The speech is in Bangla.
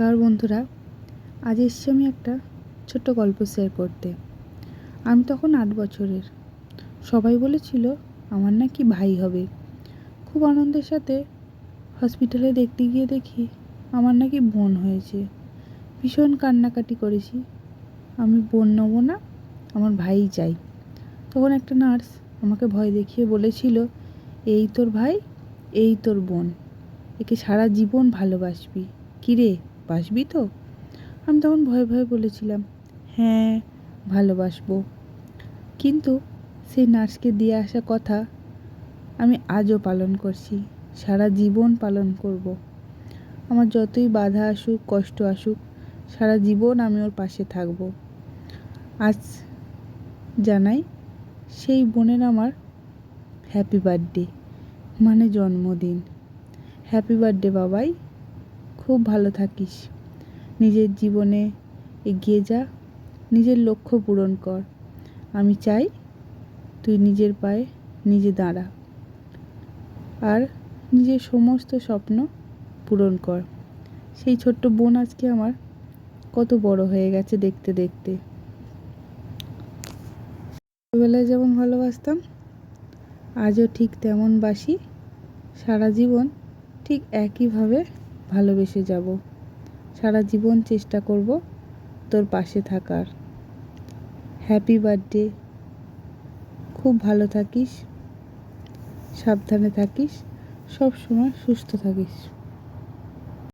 নমস্কার বন্ধুরা। আজ এসছি আমি একটা ছোট্ট গল্প শেয়ার করতে। আমি তখন আট বছরের। সবাই বলেছিল, আমার নাকি ভাই হবে। খুব আনন্দের সাথে হসপিটালে দেখতে গিয়ে দেখি, আমার নাকি বোন হয়েছে। ভীষণ কান্নাকাটি করেছি। আমি বোন নেব না, আমার ভাই চাই। তখন একটা নার্স আমাকে ভয় দেখিয়ে বলেছিল, এই তোর ভাই, এই তোর বোন। একে সারা জীবন ভালোবাসবি। কিরে বাসবি তো? আমি তখন ভয়ে ভয়ে বলেছিলাম হ্যাঁ ভালোবাসবো। কিন্তু সেই নার্সকে দিয়ে আসা কথা আমি আজও পালন করছি, সারা জীবন পালন করব। আমার যতই বাধা আসুক, কষ্ট আসুক, সারা জীবন আমি ওর পাশে থাকব। আজ জানাই, সেই বোনের আমার হ্যাপি বার্থডে মানে জন্মদিন। হ্যাপি বার্থডে বাবাই। খুব ভালো থাকিস। নিজের জীবনে এগিয়ে যা, নিজের লক্ষ্য পূরণ কর। আমি চাই তুই নিজের পায়ে নিজে দাঁড়া আর নিজের সমস্ত স্বপ্ন পূরণ কর। সেই ছোট্ট বোন আজকে আমার কত বড় হয়ে গেছে দেখতে দেখতে। ছোটোবেলায় যেমন ভালোবাসতাম, আজও ঠিক তেমন বাসি। সারা জীবন ঠিক একইভাবে ভালোবেসে যাব। সারা জীবন চেষ্টা করব তোর পাশে থাকার। হ্যাপি বার্থডে খুব ভালো থাকিস। সাবধানে থাকিস। সব সময় সুস্থ থাকিস।